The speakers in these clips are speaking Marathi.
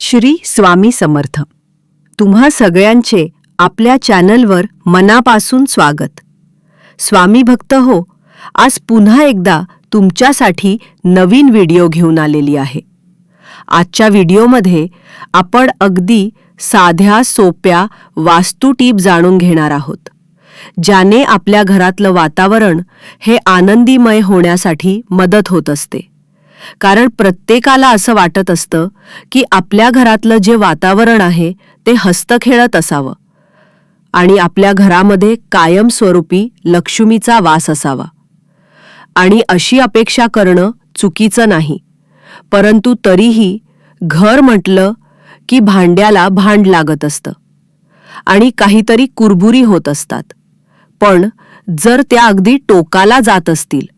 श्री स्वामी समर्थ. तुम्हा सगळ्यांचे आपल्या चॅनलवर मनापासून स्वागत. स्वामी भक्त हो आज पुन्हा एकदा तुमच्यासाठी नवीन व्हिडिओ घेऊन आलेली आहे. आजच्या व्हिडिओमध्ये आपण अगदी साध्या सोप्या वास्तू टीप जाणून घेणार आहोत ज्याने आपल्या घरातलं वातावरण हे आनंदीमय होण्यासाठी मदत होत असते. कारण प्रत्येकाला असं वाटत असतं की आपल्या घरातलं जे वातावरण आहे ते हस्तखेळत असावं. आणि आपल्या घरामध्ये कायमस्वरूपी लक्ष्मीचा वास असावा. आणि अशी अपेक्षा करणं चुकीचं नाही. परंतु तरीही घर म्हटलं की भांड्याला भांड लागत असतं. आणि काहीतरी कुरबुरी होत असतात. पण जर त्या अगदी टोकाला जात असतील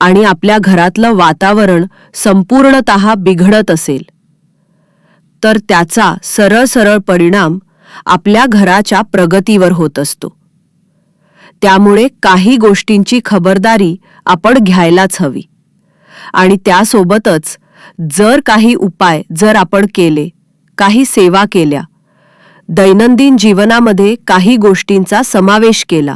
आणि आपल्या घरातलं वातावरण संपूर्णत बिघडत असेल. तर त्याचा सरळ सरळ परिणाम आपल्या घराच्या प्रगतीवर होत असतो. त्यामुळे काही गोष्टींची खबरदारी आपण घ्यायलाच हवी. आणि त्यासोबतच जर काही उपाय जर आपण केले काही सेवा केल्या दैनंदिन जीवनामध्ये काही गोष्टींचा समावेश केला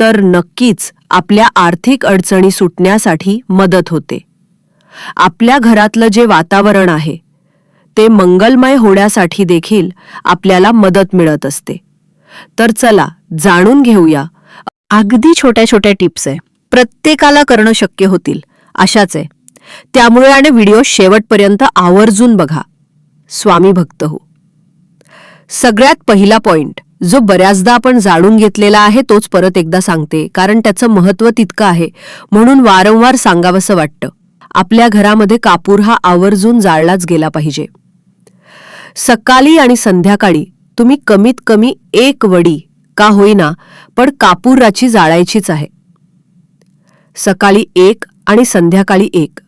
तर नक्कीच आपल्या आर्थिक अडचणी सुटण्यासाठी मदत होते. आपल्या घरातलं जे वातावरण आहे ते मंगलमय होण्यासाठी देखील आपल्याला मदत मिळत असते. तर चला जाणून घेऊया. अगदी छोट्या छोट्या टिप्स आहे. प्रत्येकाला करणं शक्य होतील अशाच आहे. त्यामुळे आणि व्हिडिओ शेवटपर्यंत आवर्जून बघा. स्वामी भक्त हो. सगळ्यात पहिला पॉइंट. जो बऱ्याचदा आपण जाणून घेतलेला आहे तोच परत एकदा सांगते कारण त्याचं महत्त्व तितकं आहे. म्हणून वारंवार सांगावंसं वाटतं. आपल्या घरामध्ये कापूर हा आवर्जून जाळलाच गेला पाहिजे. सकाळी आणि संध्याकाळी तुम्ही कमीत कमी एक वडी का होईना पण कापूराची जाळायचीच आहे. सकाळी एक आणि संध्याकाळी एक.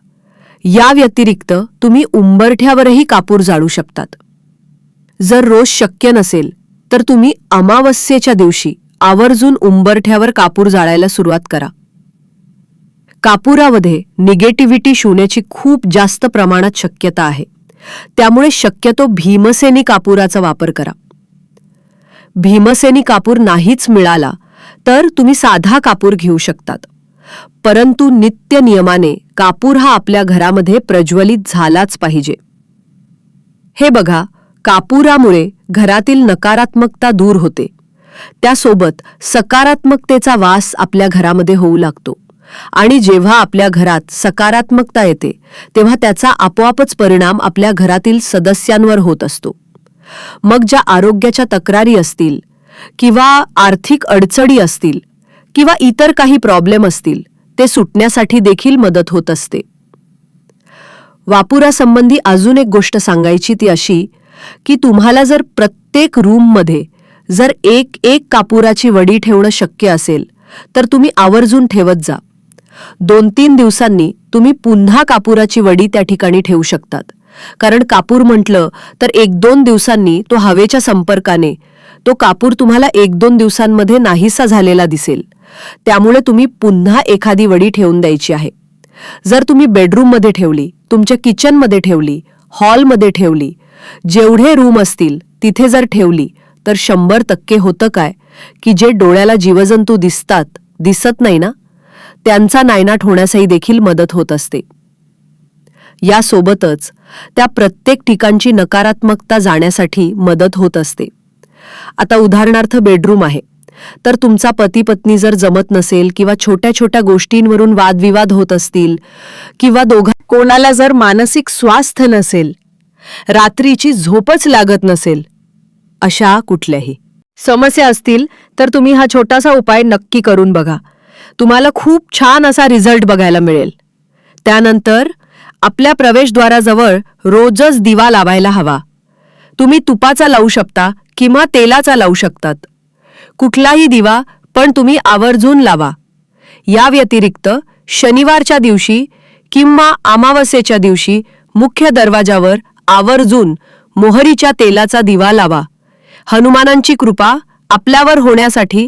या व्यतिरिक्त तुम्ही उंबरठ्यावरही कापूर जाळू शकतात. जर रोज शक्य नसेल तर तुम्ही अमावस्येच्या दिवशी आवर्जून उंबरठ्यावर कापूर जाळायला सुरुवात करा. कापुरामध्ये निगेटिव्हिटी शोण्याची खूप जास्त प्रमाणात शक्यता आहे. त्यामुळे शक्यतो भीमसेनी कापुराचा वापर करा. भीमसेनी कापूर नाहीच मिळाला तर तुम्ही साधा कापूर घेऊ शकतात. परंतु नित्य नियमाने कापूर हा आपल्या घरामध्ये प्रज्वलित झालाच पाहिजे. हे बघा कापुरामुळे घरातील नकारात्मकता दूर होते. त्यासोबत सकारात्मकतेचा वास आपल्या घरामध्ये होऊ लागतो. आणि जेव्हा आपल्या घरात सकारात्मकता येते तेव्हा त्याचा आपोआपच परिणाम आपल्या घरातील सदस्यांवर होत असतो. मग ज्या आरोग्याच्या तक्रारी असतील किंवा आर्थिक अडचणी असतील किंवा इतर काही प्रॉब्लेम असतील ते सुटण्यासाठी देखील मदत होत असते. वापुरासंबंधी अजून एक गोष्ट सांगायची ती अशी की तुम्हाला जर प्रत्येक रूममध्ये जर एक एक कापुराची वडी ठेवणं शक्य असेल तर तुम्ही आवर्जून ठेवत जा. दोन तीन दिवसांनी तुम्ही पुन्हा कापुराची वडी त्या ठिकाणी ठेवू शकतात. कारण कापूर म्हटलं तर एक दोन दिवसांनी तो हवेच्या संपर्काने तो कापूर तुम्हाला एक दोन दिवसांमध्ये नाहीसा झालेला दिसेल. त्यामुळे तुम्ही पुन्हा एखादी वडी ठेवून द्यायची आहे. जर तुम्ही बेडरूममध्ये ठेवली तुमच्या किचनमध्ये ठेवली हॉलमध्ये ठेवली जेवढे रूम असतील तिथे जर ठेवली तर शंभर टक्के होतं काय? की जे डोळ्याला जीवजंतू दिसतात दिसत नाही ना? त्यांचा नायनाट होण्यासही देखील मदत होत असते. यासोबतच त्या प्रत्येक ठिकाणची नकारात्मकता जाण्यासाठी मदत होत असते. आता उदाहरणार्थ बेडरूम आहे. तर तुमचा पती पत्नी जर जमत नसेल किंवा छोट्या छोट्या गोष्टींवरून वादविवाद होत असतील किंवा दोघा कोणाला जर मानसिक स्वास्थ्य नसेल रात्रीची झोपच लागत नसेल अशा कुठल्याही. समस्या असतील तर तुम्ही हा छोटासा उपाय नक्की करून बघा. तुम्हाला खूप छान असा रिझल्ट बघायला मिळेल. त्यानंतर आपल्या प्रवेशद्वाराजवळ रोजच दिवा लावायला हवा. तुम्ही तुपाचा लावू शकता किंवा तेलाचा लावू शकतात. कुठलाही दिवा पण तुम्ही आवर्जून लावा. या व्यतिरिक्त शनिवारच्या दिवशी किंवा अमावस्येच्या दिवशी मुख्य दरवाजावर आवर्जून मोहरीच्या तेलाचा दिवा लावा. हनुमानांची कृपा आपल्यावर होण्यासाठी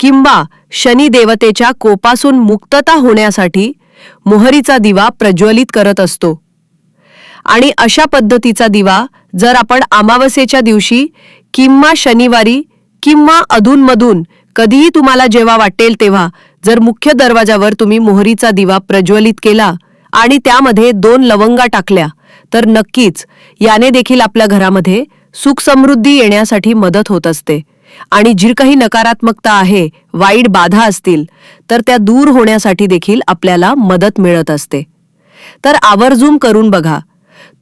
किंवा शनिदेवतेच्या कोपासून मुक्तता होण्यासाठी मोहरीचा दिवा प्रज्वलित करत असतो. आणि अशा पद्धतीचा दिवा जर आपण अमावस्येच्या दिवशी किंवा शनिवारी किंवा अधूनमधून कधीही तुम्हाला जेव्हा वाटेल तेव्हा जर मुख्य दरवाजावर तुम्ही मोहरीचा दिवा प्रज्वलित केला आणि त्यामध्ये दोन लवंगा टाकल्या तर नक्कीच याने देखील आपल्या घरामध्ये सुख समृद्धी येण्यासाठी मदत होत असते. आणि जी काही नकारात्मकता आहे वाईट बाधा असतील तर त्या दूर होण्यासाठी देखील आपल्याला मदत मिळत असते. तर आवर्जून करून बघा.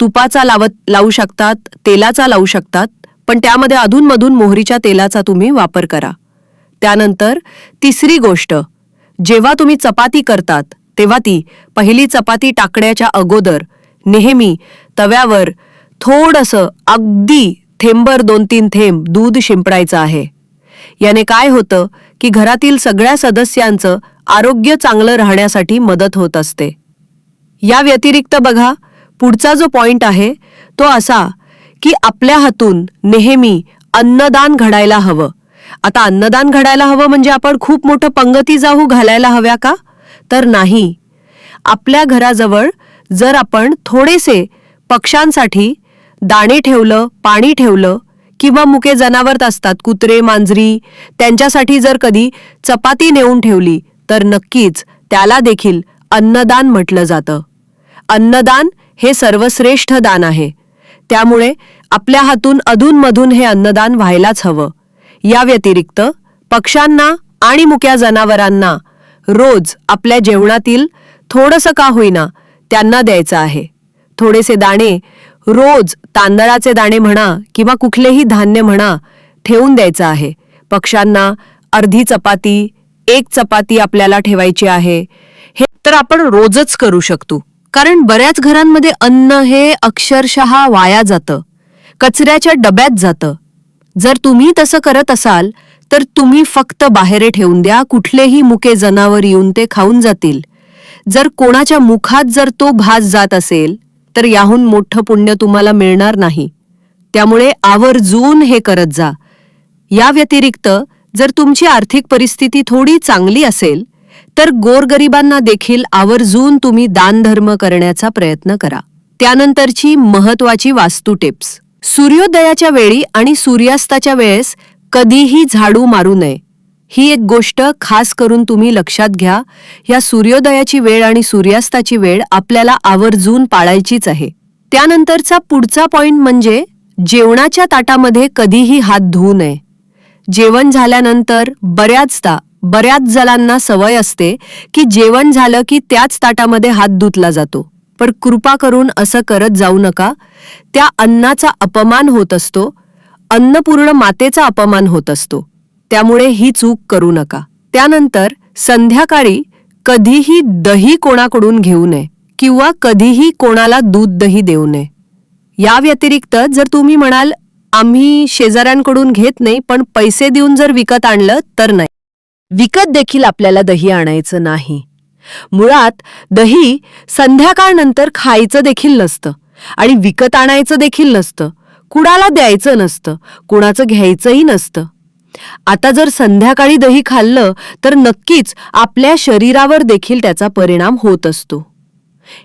तुपाचा लावत लावू शकतात तेलाचा लावू शकतात पण त्यामध्ये अधूनमधून मोहरीच्या तेलाचा तुम्ही वापर करा. त्यानंतर तिसरी गोष्ट जेव्हा तुम्ही चपाती करतात तेव्हा ती पहिली चपाती टाकण्याच्या अगोदर नेहमी तव्यावर थोडंसं अगदी थेंबर दोन तीन थेंब दूध शिंपडायचं आहे. याने काय होतं की घरातील सगळ्या सदस्यांचं आरोग्य चांगलं राहण्यासाठी मदत होत असते. या व्यतिरिक्त बघा पुढचा जो पॉइंट आहे तो असा की आपल्या हातून नेहमी अन्नदान घडायला हवं. आता अन्नदान घडायला हवं म्हणजे आपण खूप मोठं पंगती जाऊ घालायला हव्या का? तर नाही. आपल्या घराजवळ जर आपण थोडेसे पक्ष्यांसाठी दाणे ठेवलं पाणी ठेवलं किंवा मुके जनावर असतात कुत्रे मांजरी त्यांच्यासाठी जर कधी चपाती नेऊन ठेवली तर नक्कीच त्याला देखील अन्नदान म्हटलं जातं. अन्नदान हे सर्वश्रेष्ठ दान आहे. त्यामुळे आपल्या हातून अधूनमधून हे अन्नदान व्हायलाच हवं. या व्यतिरिक्त पक्ष्यांना आणि मुक्या जनावरांना रोज आपल्या जेवणातील थोडंसं का होईना त्यांना द्यायचं आहे. थोडेसे दाणे रोज तांदळाचे दाणे म्हणा किंवा कुठलेही धान्य म्हणा ठेवून द्यायचं आहे. पक्ष्यांना अर्धी चपाती एक चपाती आपल्याला ठेवायची आहे. हे तर आपण रोजच करू शकतो. कारण बऱ्याच घरांमध्ये अन्न हे अक्षरशः वाया जातं. कचऱ्याच्या डब्यात जातं. जर तुम्ही तसं करत असाल तर तुम्ही फक्त बाहेर ठेवून द्या. कुठलेही मुके जनावर येऊन ते खाऊन जातील. जर कोणाच्या मुखात जर तो भास जात असेल तर याहून मोठं पुण्य तुम्हाला मिळणार नाही. त्यामुळे आवर्जून हे करत जा. या व्यतिरिक्त जर तुमची आर्थिक परिस्थिती थोडी चांगली असेल तर गोरगरिबांना देखील आवर्जून तुम्ही दानधर्म करण्याचा प्रयत्न करा. त्यानंतरची महत्वाची वास्तू टिप्स. सूर्योदयाच्या वेळी आणि सूर्यास्ताच्या वेळेस कधीही झाडू मारू नये. ही एक गोष्ट खास करून तुम्ही लक्षात घ्या. या सूर्योदयाची वेळ आणि सूर्यास्ताची वेळ आपल्याला आवर्जून पाळायचीच आहे. त्यानंतरचा पुढचा पॉइंट म्हणजे जेवणाच्या ताटामध्ये कधीही हात धुवू नये. जेवण झाल्यानंतर बऱ्याचदा बऱ्याच जणांना सवय असते की जेवण झालं की त्याच ताटामध्ये हात धुतला जातो. पण कृपा करून असं करत जाऊ नका. त्या अन्नाचा अपमान होत असतो. अन्नपूर्ण मातेचा अपमान होत असतो. त्यामुळे ही चूक करू नका. त्यानंतर संध्याकाळी कधीही दही कोणाकडून घेऊ नये किंवा कधीही कोणाला दूध दही देऊ नये. या व्यतिरिक्त जर तुम्ही म्हणाल आम्ही शेजाऱ्यांकडून घेत नाही पण पैसे देऊन जर विकत आणलं तर नाही. विकत देखील आपल्याला दही आणायचं नाही. मुळात दही संध्याकाळनंतर खायचं देखील नसतं आणि विकत आणायचं देखील नसतं. कुणाला द्यायचं नसतं. कुणाचं घ्यायचंही नसतं. आता जर संध्याकाळी दही खाल्लं तर नक्कीच आपल्या शरीरावर देखील त्याचा परिणाम होत असतो.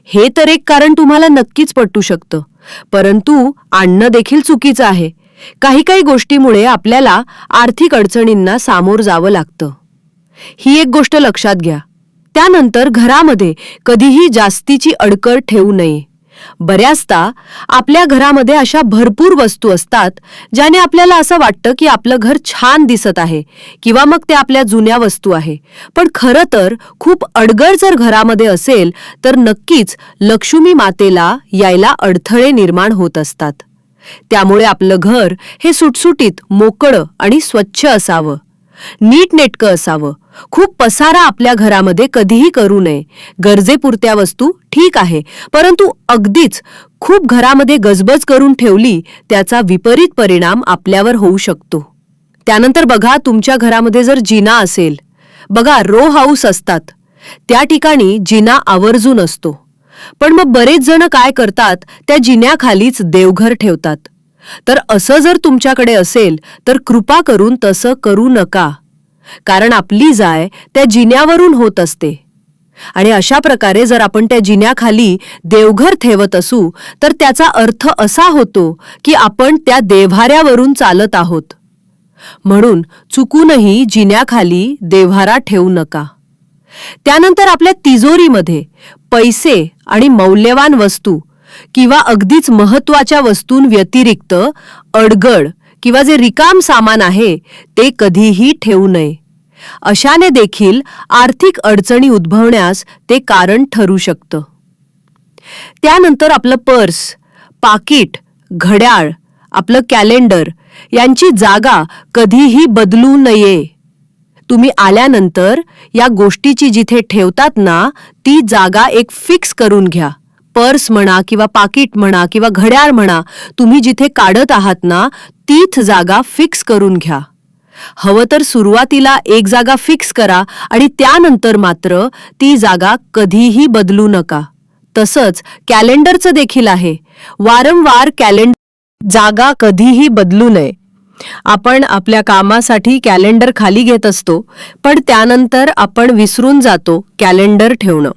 हे तर एक कारण तुम्हाला नक्कीच पटू शकतं. परंतु आणणं देखील चुकीचं आहे. काही काही गोष्टीमुळे आपल्याला आर्थिक अडचणींना सामोर जावं लागतं. ही एक गोष्ट लक्षात घ्या. त्यानंतर घरामध्ये कधीही जास्तीची अडकळ ठेवू नये. बऱ्याचदा आपल्या घरामध्ये अशा भरपूर वस्तू असतात ज्याने आपल्याला असं वाटतं की आपलं घर छान दिसत आहे किंवा मग ते आपल्या जुन्या वस्तू आहे. पण खरं तर खूप अडगळ जर घरामध्ये असेल तर नक्कीच लक्ष्मी मातेला यायला अडथळे निर्माण होत असतात. त्यामुळे आपलं घर हे सुटसुटीत मोकळं आणि स्वच्छ असावं. नीटनेटकं असावं. खूप पसारा आपल्या घरामध्ये कधीही करू नये. गरजेपुरत्या वस्तू ठीक आहे परंतु अगदीच खूप घरामध्ये गजबज करून ठेवली त्याचा विपरीत परिणाम आपल्यावर होऊ शकतो. त्यानंतर बघा तुमच्या घरामध्ये जर जिना असेल. बघा रो हाऊस असतात. त्या ठिकाणी जिना आवर्जून असतो. पण मग बरेच जण काय करतात? त्या जिन्याखालीच देवघर ठेवतात. तर असं जर तुमच्याकडे असेल तर कृपा करून तसं करू नका. कारण आपली जाय त्या जिन्यावरून होत असते. आणि अशा प्रकारे जर आपण त्या जिन्याखाली देवघर ठेवत असू तर त्याचा अर्थ असा होतो की आपण त्या देव्हाऱ्यावरून चालत आहोत. म्हणून चुकूनही जिन्याखाली देव्हारा ठेवू नका. त्यानंतर आपल्या तिजोरीमध्ये पैसे आणि मौल्यवान वस्तू किंवा अगदीच महत्त्वाच्या वस्तूंव्यतिरिक्त अडगड किंवा जे रिकाम सामान आहे ते कधीही ठेवू नये. अशाने देखील आर्थिक अडचणी उद्भवण्यास ते कारण ठरू शकतं. त्यानंतर आपलं पर्स पाकिट घड्याळ आपलं कॅलेंडर यांची जागा कधीही बदलू नये. तुम्ही आल्यानंतर या गोष्टीची जिथे ठेवतात ना ती जागा एक फिक्स करून घ्या. पर्स म्हणा किंवा पाकिट म्हणा किंवा घड्याळ म्हणा तुम्ही जिथे काढत आहात ना तीच जागा फिक्स करून घ्या. हवं तर सुरुवातीला एक जागा फिक्स करा आणि त्यानंतर मात्र ती जागा कधीही बदलू नका. तसंच कॅलेंडरचं देखील आहे. वारंवार कॅलेंडर जागा कधीही बदलू नये. आपण आपल्या कामासाठी कॅलेंडर खाली घेत असतो पण त्यानंतर आपण विसरून जातो कॅलेंडर ठेवणं.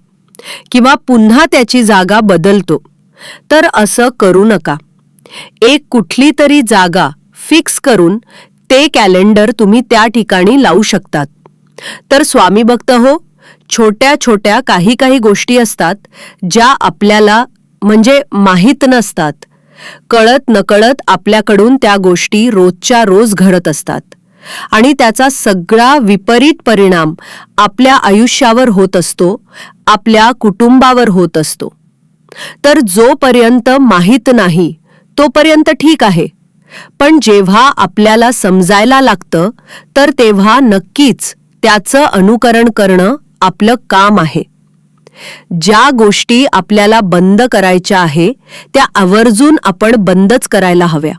किंवा पुन्हा त्याची जागा बदलतो. तर असं करू नका. एक कुठली तरी जागा फिक्स करून ते कॅलेंडर तुम्ही त्या ठिकाणी लावू शकतात. तर स्वामी भक्त हो छोट्या छोट्या काही काही गोष्टी असतात ज्या आपल्याला म्हणजे माहीत नसतात. कळत नकळत आपल्याकडून त्या गोष्टी रोजच्या रोज घडत असतात. आणि त्याचा सगळा विपरीत परिणाम आपल्या आयुष्यावर होत असतो आपल्या कुटुंबावर होत असतो. तर जोपर्यंत माहीत नाही तोपर्यंत ठीक आहे. पण जेव्हा आपल्याला समजायला लागतं तर तेव्हा नक्कीच त्याचं अनुकरण करणं आपलं काम आहे. ज्या गोष्टी आपल्याला बंद करायच्या आहे त्या आवर्जून आपण बंदच करायला हव्या.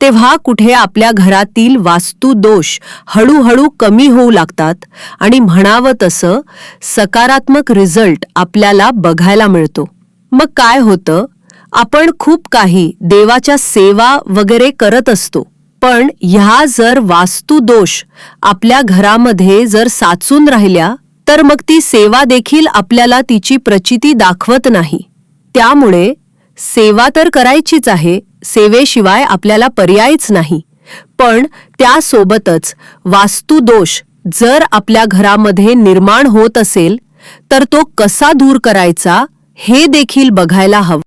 तेव्हा कुठे आपल्या घरातील वास्तुदोष हळूहळू कमी होऊ लागतात आणि म्हणावं तसं सकारात्मक रिझल्ट आपल्याला बघायला मिळतो. मग काय होतं? आपण खूप काही देवाच्या सेवा वगैरे करत असतो पण ह्या जर वास्तुदोष आपल्या घरामध्ये जर साचून राहिल्या तर मग ती सेवा देखील आपल्याला तिची प्रचिती दाखवत नाही. त्यामुळे सेवा तर करायचीच आहे सेवेशिवाय आपल्याला पर्यायच नाही. पण त्यासोबतच वास्तुदोष जर आपल्या घरामध्ये निर्माण होत असेल तर तो कसा दूर करायचा हे देखील बघायला हवं.